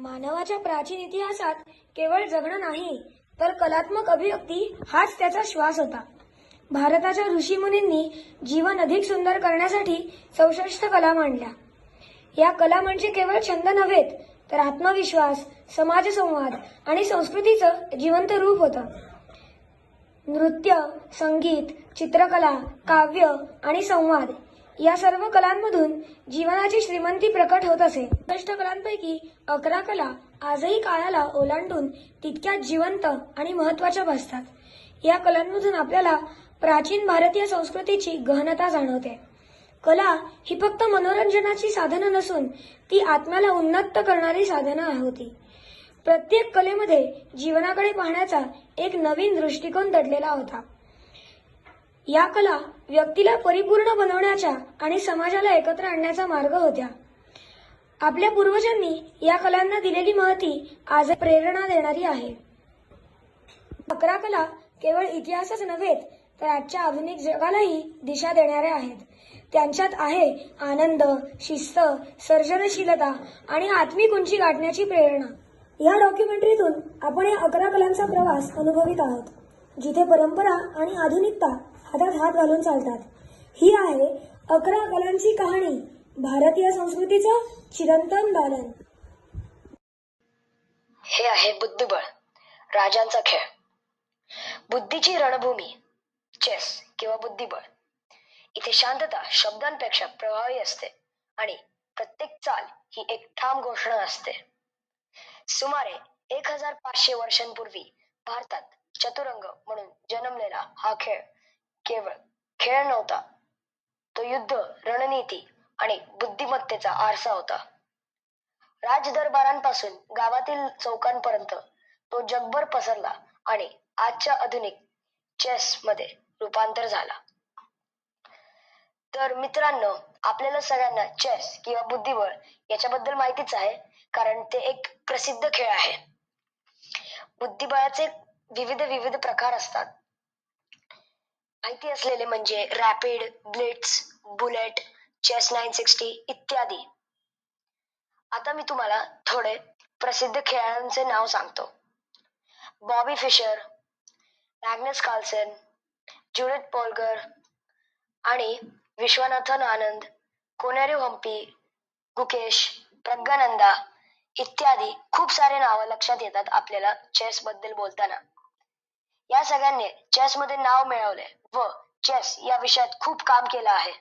मानवाच्या प्राचीन इतिहासात केवळ जगणं नाही तर कलात्मक अभिव्यक्ती हाच त्याचा श्वास होता. भारताच्या ऋषीमुनींनी जीवन अधिक सुंदर करण्यासाठी चौसष्ट कला मांडल्या. या कला म्हणजे केवळ छंद नव्हेत तर आत्मविश्वास समाजसंवाद आणि संस्कृतीचं जिवंत रूप होतं. नृत्य संगीत चित्रकला काव्य आणि संवाद या सर्व कलांमधून जीवनाची श्रीमंती प्रकट होत असे. श्रेष्ठ कलांपैकी अकरा कला आजही काळाला ओलांडून तितक्याच जिवंत आणि महत्त्वाच्या भासतात या कलांमधून आपल्याला प्राचीन भारतीय संस्कृतीची गहनता जाणवते. कला ही फक्त मनोरंजनाची साधनं नसून ती आत्म्याला उन्नत करणारी साधनं होती. प्रत्येक कलेमध्ये जीवनाकडे पाहण्याचा एक नवीन दृष्टिकोन दडलेला होता. या कला व्यक्तीला परिपूर्ण बनवण्याच्या आणि समाजाला एकत्र आणण्याचा मार्ग होत्या. आपल्या पूर्वजांनी या कलांना दिलेली महती आज प्रेरणा देणारी आहे. अकरा कला केवळ इतिहासच नव्हेत तर आजच्या आधुनिक जगालाही दिशा देणाऱ्या आहेत. त्यांच्यात आहे आनंद शिस्त सर्जनशीलता आणि आत्मिक उंची गाठण्याची प्रेरणा. या डॉक्युमेंटरीतून आपण या अकरा कलांचा प्रवास अनुभवित आहोत जिथे परंपरा आणि आधुनिकता हातात हात घालून चालतात. ही आहे अकरा कलांची कहाणी भारतीय संस्कृतीचं चिरंतन दालन हे आहे बुद्धिबळ राजांचा खेळ. बुद्धीची रणभूमी चेस किंवा बुद्धिबळ. इथे शांतता शब्दांपेक्षा प्रभावी असते आणि प्रत्येक चाल ही एक ठाम घोषणा असते. सुमारे एक हजार पाचशे वर्षांपूर्वी भारतात चतुरंग म्हणून जन्मलेला हा खेळ केवळ खेळ नव्हता. तो युद्ध रणनीती आणि बुद्धिमत्तेचा आरसा होता. राजदरबारांपासून गावातील चौकांपर्यंत तो जगभर पसरला आणि आजच्या आधुनिक चेस मध्ये रूपांतर झाला. तर मित्रांनो आपल्याला सगळ्यांना चेस किंवा बुद्धिबळ याच्याबद्दल माहितीच आहे कारण ते एक प्रसिद्ध खेळ आहे. बुद्धिबळाचे विविध विविध प्रकार असतात. माहिती असलेले म्हणजे rapid blitz bullet chess nine sixty इत्यादी. आता मी तुम्हाला थोडे प्रसिद्ध खेळाडूंचे नाव सांगतो. Bobby Fischer Magnus Carlsen Judith Polgar आणि विश्वनाथन आनंद कोनेरू हम्पी गुकेश प्रज्ञानंदा इत्यादी खूप सारे नावं लक्षात येतात आपल्याला चेस बद्दल बोलताना. या सगळ्यांनी चेस मध्ये नाव मिळवले व चेस या विषयात खूप काम केलं आहे.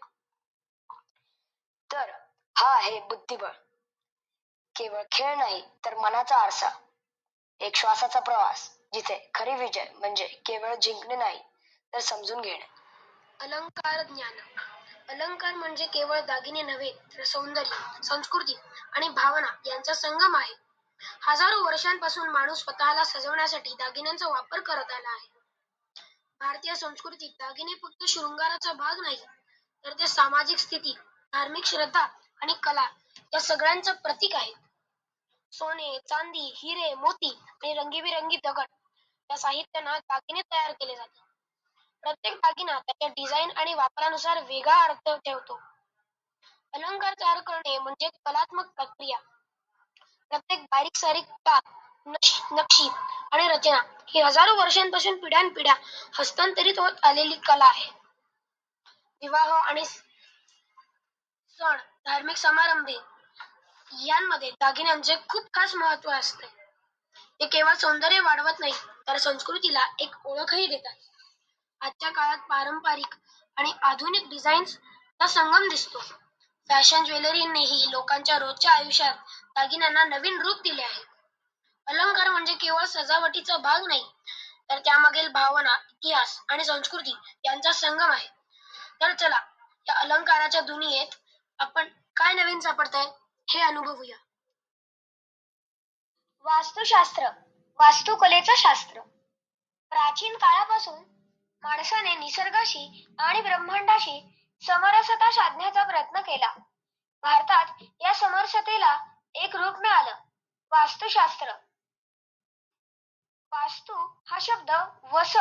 तर हा आहे बुद्धिबळ. केवळ खेळ नाही तर मनाचा आरसा. एक श्वासाचा प्रवास जिथे खरी विजय म्हणजे केवळ जिंकणे नाही तर समजून घेणे. अलंकार ज्ञान. अलंकार म्हणजे केवळ दागिने नव्हे तर सौंदर्य संस्कृती आणि भावना यांचा संगम आहे. हजारो वर्षांपासून माणूस स्वतःला सजवण्यासाठी दागिन्यांचा वापर करत आला आहे. भारतीय संस्कृतीत दागिने फक्त शृंगाराचा भाग नाही तर ते सामाजिक स्थिती धार्मिक श्रद्धा आणि कला या सगळ्यांचं प्रतीक आहे. सोने चांदी हिरे मोती आणि रंगीबिरंगी दगड या साहित्यानं दागिने तयार केले जातात. प्रत्येक दागिना त्याच्या डिझाईन आणि वापरानुसार वेगळा अर्थ ठेवतो. अलंकार तयार करणे म्हणजे कलात्मक प्रक्रिया. प्रत्येक बारीक सारीक टाक नक्षी आणि रचना ही हजारो वर्षांपासून पिढ्यानपिढ्या हस्तांतरित होत आलेली कला आहे. विवाह आणि सण धार्मिक समारंभे यांमध्ये दागिन्यांचे खूप खास महत्त्व असते. ते केवळ सौंदर्य वाढवत नाही तर संस्कृतीला एक ओळखही देतात. आजच्या काळात पारंपरिक आणि आधुनिक डिझाईन्सचा संगम दिसतो. फॅशन ज्वेलरीनेही लोकांच्या रोजच्या आयुष्यात दागिन्यांना नवीन रूप दिले आहे. अलंकार म्हणजे केवळ सजावटीचा भाग नाही तर त्यामागील भावना इतिहास आणि संस्कृती यांचा संगम आहे. तर चला या अलंकाराच्या दुनियेत आपण काय नवीन सापडतंय हे अनुभवूया. वास्तुशास्त्र वास्तुकलेचं शास्त्र. प्राचीन काळापासून माणसाने निसर्गाशी आणि ब्रह्मांडाशी समरसता साधण्याचा प्रयत्न केला. भारतात या समरसतेला एक रूप मिळालं वास्तुशास्त्र. वास्तू हा शब्द वस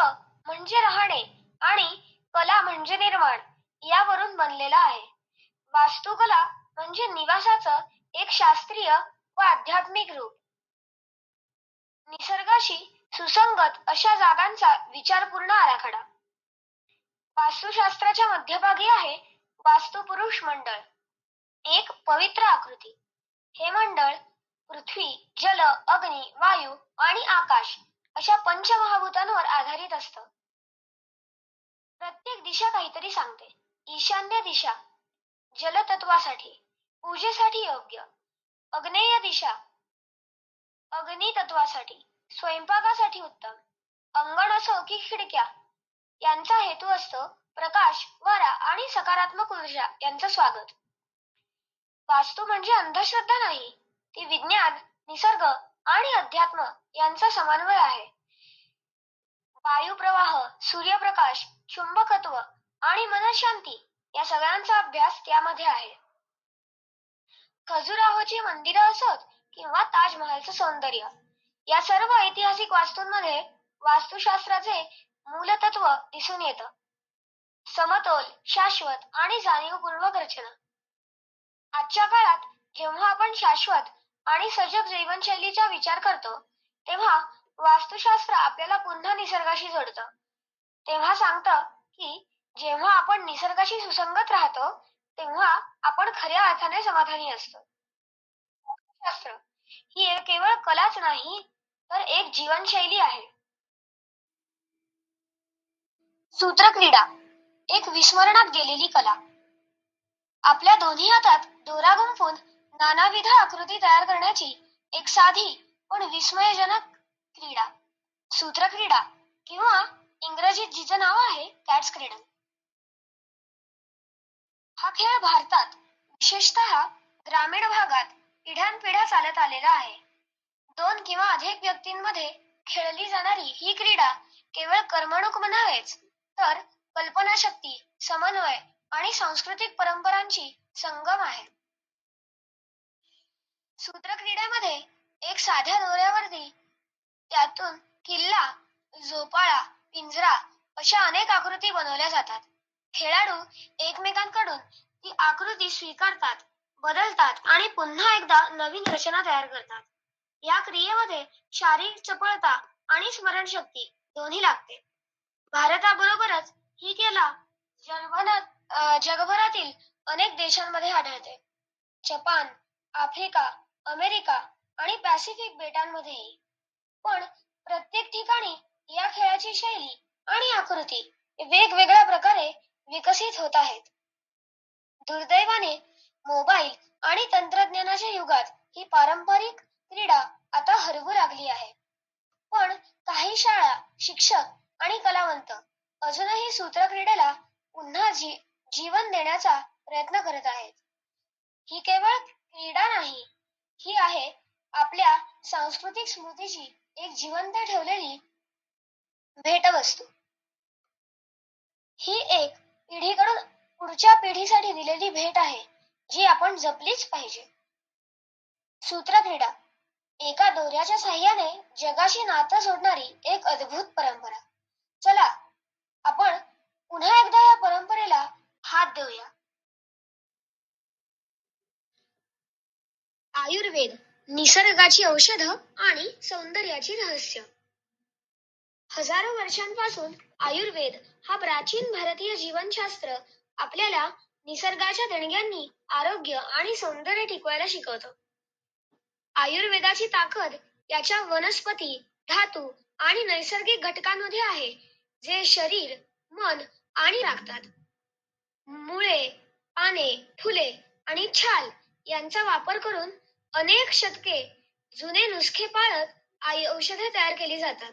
म्हणजे राहणे आणि कला म्हणजे निर्माण यावरून बनलेला आहे. वास्तुकला म्हणजे निवासाचं एक शास्त्रीय व आध्यात्मिक रूप. निसर्गाशी सुसंगत अशा जागांचा विचारपूर्ण आराखडा. वास्तुशास्त्राच्या मध्यभागी आहे वास्तुपुरुष मंडळ. एक पवित्र आकृती. हे मंडळ पृथ्वी जल अग्नी वायू आणि आकाश अशा पंचमहाभूतांवर आधारित असत. प्रत्येक दिशा काहीतरी सांगते. ईशान्य दिशा जलतत्वासाठी पूजेसाठी योग्य. अग्नेय दिशा अग्नितत्वासाठी स्वयंपाकासाठी उत्तम. अंगण असो की खिडक्या यांचा हेतू असतो प्रकाश वारा आणि सकारात्मक ऊर्जा यांचं स्वागत. वास्तू म्हणजे अंधश्रद्धा नाही ती विज्ञान निसर्ग आणि अध्यात्म यांचा समन्वय आहे. वायुप्रवाह सूर्यप्रकाश चुंबकत्व आणि मनशांती या सगळ्यांचा अभ्यास त्यामध्ये आहे. खजुराहोची मंदिरं असोत किंवा ताजमहलचं सौंदर्य या सर्व ऐतिहासिक वास्तूंमध्ये वास्तुशास्त्राचे मूलतत्व दिसून येतं. समतोल शाश्वत आणि जाणीवपूर्वक रचना. आजच्या काळात जेव्हा आपण शाश्वत आणि सजग जीवनशैलीचा विचार करतो तेव्हा वास्तुशास्त्र आपल्याला पुन्हा निसर्गाशी जोडतं. तेव्हा सांगतं की जेव्हा आपण निसर्गाशी सुसंगत राहतो तेव्हा आपण खऱ्या अर्थाने समाधानी असतो. वास्तुशास्त्र ही एक केवळ कलाच नाही तर एक जीवनशैली आहे. सूत्रक्रीडा एक विस्मरणात गेलेली कला. आपल्या दोन्ही हातात दोरा गुंफून नानाविध आकृती तयार करण्याची एक साधी पण विस्मयजनक क्रीडा. सूत्रक्रीडा किंवा इंग्रजीत जिचं नाव आहे कॅट्स क्रीडल. हा खेळ भारतात विशेषत ग्रामीण भागात पिढ्यानपिढ्या चालत आलेला आहे. दोन किंवा अधिक व्यक्तींमध्ये खेळली जाणारी ही क्रीडा केवळ करमणूक म्हणावेच तर कल्पनाशक्ती समन्वय आणि सांस्कृतिक परंपरांची संगम आहे. सूत्रक्रीडामध्ये एक साध्या दोऱ्यावरती त्यातून किल्ला झोपाळा पिंजरा अशा अनेक आकृती बनवल्या जातात. खेळाडू एकमेकांकडून ती आकृती स्वीकारतात बदलतात आणि पुन्हा एकदा नवीन रचना तयार करतात. या क्रियेमध्ये शारीरिक चपळता आणि स्मरणशक्ती दोन्ही लागते. भारताबरोबरच ही कला जगभरातील अनेक देशांमध्ये आढळते. जपान आफ्रिका अमेरिका आणि पॅसिफिक बेटांमध्येही. पण प्रत्येक ठिकाणी या खेळाची शैली आणि आकृती वेगवेगळ्या प्रकारे विकसित होत आहेत. दुर्दैवाने मोबाईल आणि तंत्रज्ञानाच्या युगात ही पारंपरिक क्रीडा आता हरवू लागली आहे. पण काही शाळा शिक्षक आणि कलावंत. अजूनही सूत्रक्रीडेला पुन्हा जी जीवन देण्याचा प्रयत्न करत आहेत. ही केवळ क्रीडा नाही ही आहे आपल्या सांस्कृतिक स्मृतीची एक जिवंत ठेवलेली भेटवस्तू. ही एक पिढीकडून पुढच्या पिढीसाठी दिलेली भेट आहे जी आपण जपलीच पाहिजे. सूत्रक्रीडा एका दोऱ्याच्या साह्याने जगाशी नातं जोडणारी एक अद्भुत परंपरा. चला आपण पुन्हा एकदा या परंपरेला हात देऊया. आयुर्वेद निसर्गाची औषधं आणि सौंदर्याची रहस्य. हजारो वर्षांपासून आयुर्वेद हा प्राचीन भारतीय जीवनशास्त्र आपल्याला निसर्गाच्या देणग्यांनी आरोग्य आणि सौंदर्य टिकवायला शिकवतो. आयुर्वेदाची ताकद याच्या वनस्पती धातू आणि नैसर्गिक घटकांमध्ये आहे. जे शरीर मन आणि राखतात. मुळे पाने फुले आणि छाल यांचा वापर करून अनेक शतके जुने नुसखे पाळत आई औषधे तयार केली जातात.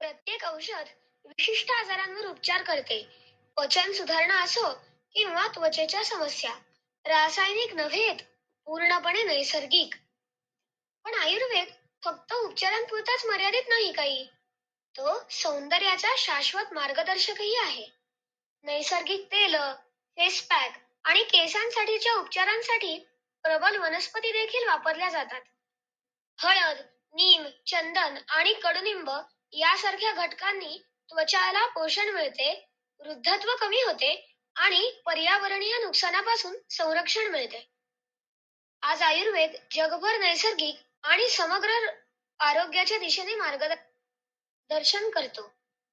प्रत्येक औषध विशिष्ट आजारांवर उपचार करते. पचन सुधारणा असो किंवा त्वचेच्या समस्या रासायनिक नव्हेत पूर्णपणे नैसर्गिक. पण आयुर्वेद फक्त उपचारांपुरताच मर्यादित नाही काही. तो सौंदर्याचा शाश्वत मार्गदर्शकही आहे. नैसर्गिक तेल फेस पॅक आणि केसांसाठीच्या उपचारांसाठी प्रबल वनस्पती देखील वापरल्या जातात. हळद नीम चंदन आणि कडुनिंब यासारख्या घटकांनी त्वचाला पोषण मिळते वृद्धत्व कमी होते आणि पर्यावरणीय नुकसानापासून संरक्षण मिळते. आज आयुर्वेद जगभर नैसर्गिक आणि समग्र आरोग्याच्या दिशेने मार्गदर्शन दर्शन करतो.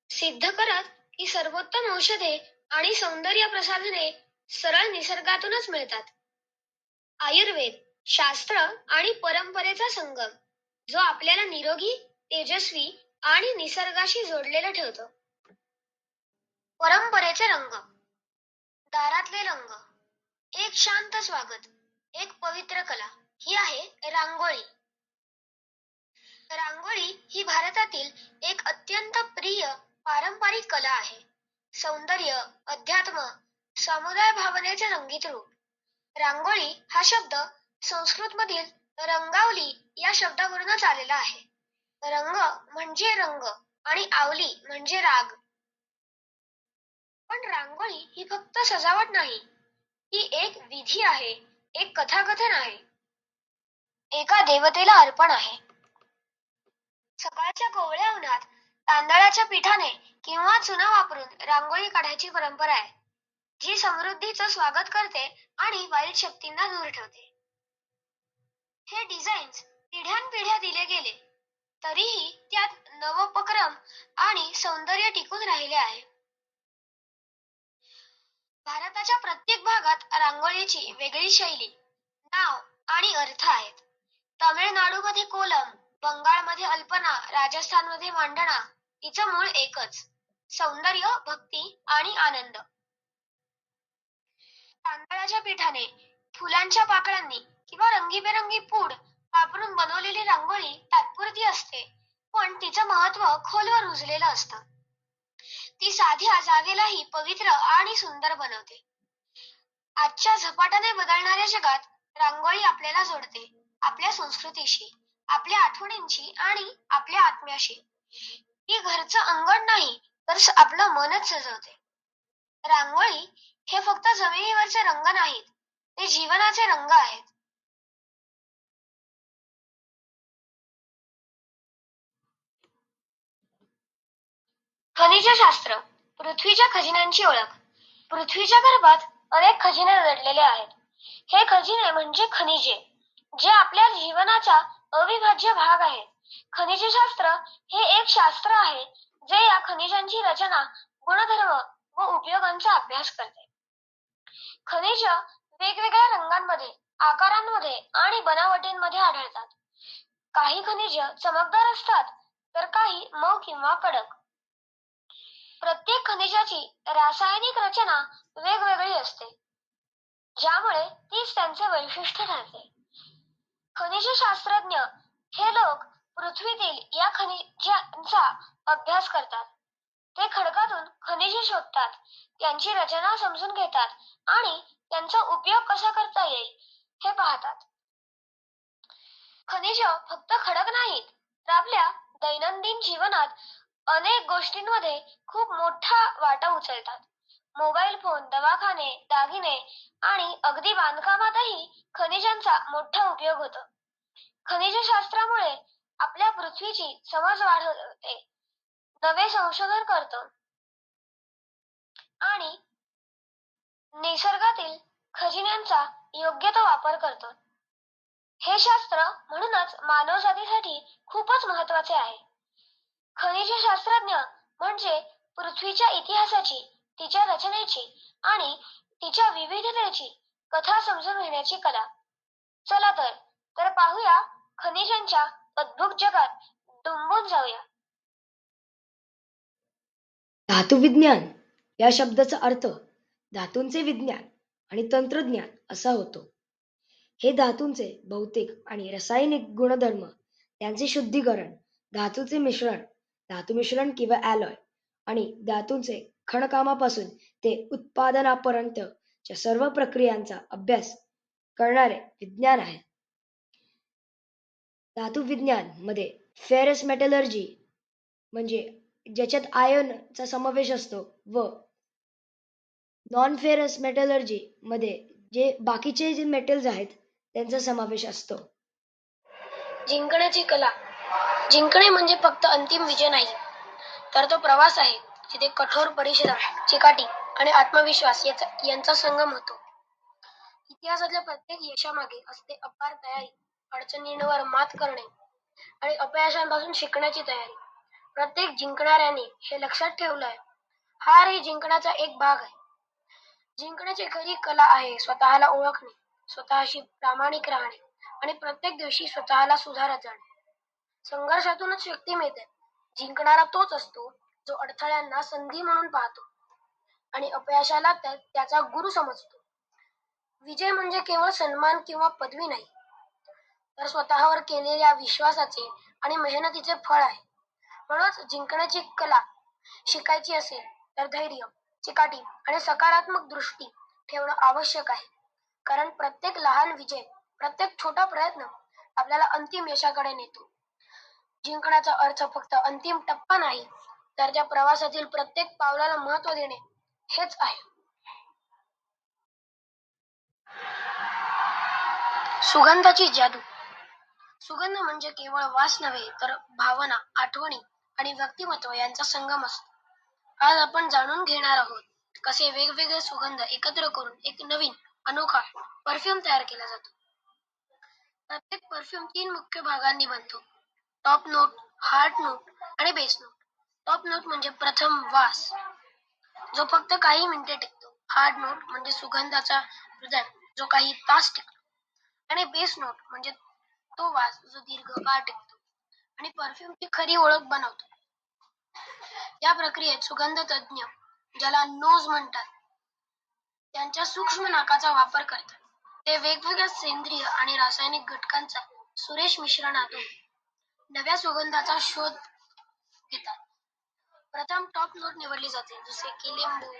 सिद्ध करत की सर्वोत्तम औषधे आणि सौंदर्य प्रसाधने सरळ निसर्गातूनच मिळतात. आयुर्वेद शास्त्र आणि परंपरेचा संगम जो आपल्याला निरोगी तेजस्वी आणि निसर्गाशी जोडलेला ठेवतो. परंपरेचे रंग दारातले रंग एक शांत स्वागत एक पवित्र कला ही आहे रांगोळी. रांगोळी ही भारतातील एक अत्यंत प्रिय पारंपरिक कला आहे. सौंदर्य अध्यात्म समुदाय भावनेचे रंगीत रूप. रांगोळी हा शब्द संस्कृत मधील रंगावली या शब्दावरूनच आलेला आहे. रंग म्हणजे रंग आणि आवली म्हणजे राग. पण रांगोळी ही फक्त सजावट नाही ही एक विधी आहे एक कथाकथन आहे. एका देवतेला अर्पण आहे. सकाळच्या कोवळ्या उन्हात तांदळाच्या पिठाने किंवा चुना वापरून रांगोळी काढायची परंपरा आहे. जी समृद्धीचं स्वागत करते आणि वाईट शक्तींना दूर ठेवते. हे डिझाईन्स पिढ्यानपिढ्या दिले गेले. तरीही त्यात नवोपक्रम आणि सौंदर्य टिकून राहिले आहे. भारताच्या प्रत्येक भागात रांगोळीची वेगळी शैली नाव आणि अर्थ आहेत. तामिळनाडूमध्ये कोलम बंगालमध्ये अल्पना राजस्थानमध्ये मांडणा तिचं मूळ एकच. सौंदर्य भक्ती आणि आनंद. तांदळाच्या पिठाने फुलांच्या पाकळ्यांनी किंवा रंगीबेरंगी पूड वापरून बनवलेली रांगोळी तात्पुरती असते पण तिचं महत्त्व खोलवर रुजलेलं असतं. ती साध्या जागेलाही पवित्र आणि सुंदर बनवते. आजच्या झपाट्याने बदलणाऱ्या जगात रांगोळी आपल्याला जोडते आपल्या संस्कृतीशी. आपल्या आठवणींची आणि आपल्या आत्म्याशी. ही घरचं अंगण नाही तर आपलं मनच सजवते. रांगोळी हे फक्त जमिनीवरचे रंग नाहीत ते जीवनाचे रंग आहेत. खनिजशास्त्र पृथ्वीच्या खजिन्यांची ओळख. पृथ्वीच्या गर्भात अनेक खजिने दडलेले आहेत. हे खजिने म्हणजे खनिजे जे आपल्या जीवनाच्या अविभाज्य भाग आहेत. खनिजशास्त्र हे एक शास्त्र आहे जे या खनिजांची रचना गुणधर्म व उपयोगांचा अभ्यास करते. खनिज वेगवेगळ्या रंगांमध्ये आकारांमध्ये आणि बनावटींमध्ये आढळतात. काही खनिज चमकदार असतात तर काही मऊ किंवा कडक. प्रत्येक खनिजाची रासायनिक रचना वेगवेगळी असते ज्यामुळे तीच त्यांचे वैशिष्ट्य ठरते. खनिजशास्त्रज्ञ हे लोक पृथ्वीतील या खनिजांचा अभ्यास करतात. ते खडकातून खनिजे शोधतात त्यांची रचना समजून घेतात आणि त्यांचा उपयोग कसा करता येईल हे पाहतात. खनिज फक्त खडक नाहीत तर आपल्या दैनंदिन जीवनात अनेक गोष्टींमध्ये खूप मोठा वाटा उचलतात. मोबाईल फोन दवाखाने दागिने आणि अगदी बांधकामातही खनिजांचा मोठा उपयोग होतो. खनिजशास्त्रामुळे आपल्या पृथ्वीची समज वाढवते. नवे संशोधन करतो. आणि निसर्गातील खजिन्यांचा योग्य तो वापर करतो. हे शास्त्र म्हणूनच मानवजातीसाठी खूपच महत्त्वाचे आहे. खनिजशास्त्रज्ञ म्हणजे पृथ्वीच्या इतिहासाची तिच्या रचनेची आणि तिच्या विविधतेची कथा समजून घेण्याची कला. चला तर तर पाहूया खनिजांच्या अद्भुत जगात डुंबून जाऊया. धातुविज्ञान या शब्दाचा अर्थ धातूंचे विज्ञान आणि तंत्रज्ञान असा होतो. हे धातूंचे भौतिक आणि रासायनिक गुणधर्म त्यांचे शुद्धीकरण धातूचे मिश्रण धातू मिश्रण किंवा ॲलॉय आणि धातूंचे खणकामापासून ते उत्पादनापर्यंतच्या सर्व प्रक्रियांचा अभ्यास करणारे विज्ञान आहे धातू विज्ञानमध्ये फेरस मेटलर्जी म्हणजे ज्याच्यात आयनचा समावेश असतो व नॉन फेरस मेटलर्जी मध्ये जे बाकीचे जे मेटल्स आहेत त्यांचा समावेश असतो. जिंकण्याची कला. जिंकणे म्हणजे फक्त अंतिम विजय नाही तर तो प्रवास आहे. तिथे कठोर परिश्रम चिकाटी आणि आत्मविश्वास याचा यांचा संगम होतो. इतिहासातल्या प्रत्येक यशामागे असते अपार तयारी अडचणींवर मात करणे आणि अपयशांपासून शिकण्याची तयारी. प्रत्येक जिंकणाऱ्याने हे लक्षात ठेवलंय हार ही जिंकण्याचा एक भाग आहे. जिंकण्याची खरी कला आहे स्वतःला ओळखणे स्वतःशी प्रामाणिक राहणे आणि प्रत्येक दिवशी स्वतःला सुधारत जाणे. संघर्षातूनच शक्ती मिळते. जिंकणारा तोच असतो जो अडथळ्यांना संधी म्हणून पाहतो आणि अपयशाला त्याचा गुरु समजतो. विजय म्हणजे केवळ सन्मान किंवा पदवी नाही तर स्वतःवर केलेल्या विश्वासाचे आणि मेहनतीचे फळ आहे. म्हणूनच जिंकण्याची कला शिकायची असेल तर धैर्य चिकाटी आणि सकारात्मक दृष्टी ठेवणं आवश्यक आहे. कारण प्रत्येक लहान विजय प्रत्येक छोटा प्रयत्न आपल्याला अंतिम यशाकडे नेतो. जिंकण्याचा अर्थ फक्त अंतिम टप्पा नाही तर त्या प्रवासातील प्रत्येक पावलाला महत्त्व देणे हेच आहे. सुगंधाची जादू. सुगंध म्हणजे केवळ वास नव्हे तर भावना आठवणी आणि व्यक्तिमत्व यांचा संगम असतो. आज आपण जाणून घेणार आहोत कसे वेगवेगळे सुगंध एकत्र करून एक नवीन अनोखा परफ्यूम तयार केला जातो. प्रत्येक परफ्यूम तीन मुख्य भागांनी बनतो. टॉप नोट हार्ट नोट आणि बेस नोट टॉप नोट म्हणजे प्रथम वास. जो फक्त काही मिनिटे टिकतो. हार्ड नोट म्हणजे सुगंधाचा हृदय जो काही तास टिकतो. आणि बेस नोट म्हणजे तो वास जो दीर्घकाळ टिकतो. आणि परफ्यूमची खरी ओळख बनवतो. या प्रक्रियेत सुगंध तज्ञ ज्याला नोज म्हणतात त्यांच्या सूक्ष्म नाकाचा वापर करतात. ते वेगवेगळ्या सेंद्रिय आणि रासायनिक घटकांचा सुरेश मिश्रणातून नव्या सुगंधाचा शोध घेतात. प्रथम टॉप नोट निवडली जाते. जसे की लिंबू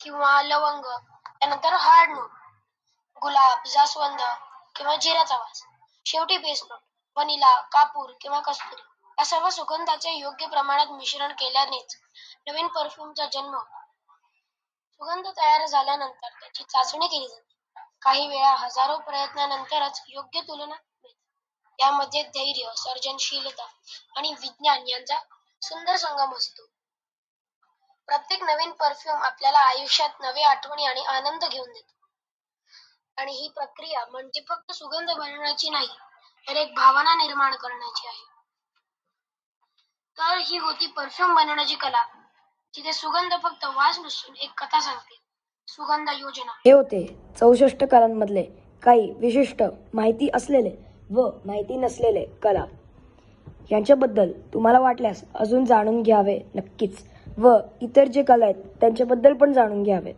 किंवा लवंग. त्यानंतर हार्ड नोट गुलाब जास्वंद किंवा जिऱ्याचा वास. शेवटी बेस नोट वनिला कापूर किंवा कस्तुरी. या सर्व सुगंधाचे योग्य प्रमाणात मिश्रण केल्यानेच नवीन परफ्यूमचा जन्म होतो. सुगंध तयार झाल्यानंतर त्याची चाचणी केली जाते. काही वेळा हजारो प्रयत्नानंतरच योग्य तुलना मिळते. यामध्ये धैर्य सर्जनशीलता आणि विज्ञान यांचा सुंदर संगम असतो. प्रत्येक नवीन परफ्यूम आपल्याला आयुष्यात नवे आठवणी आणि आनंद घेऊन देतो. आणि ही प्रक्रिया म्हणजे फक्त सुगंध बनवण्याची नाही तर एक भावना निर्माण करण्याची आहे. तर ही होती परफ्यूम बनवण्याची कला जिथे सुगंध फक्त वास नसून एक कथा सांगते. सुगंध योजना. हे होते चौसष्ट कलांमधले काही विशिष्ट माहिती असलेले व माहिती नसलेले कला. यांच्याबद्दल तुम्हाला वाटल्यास अजून जाणून घ्यावे नक्कीच. व इतर जे कला आहेत त्यांच्याबद्दल पण जाणून घ्यावे.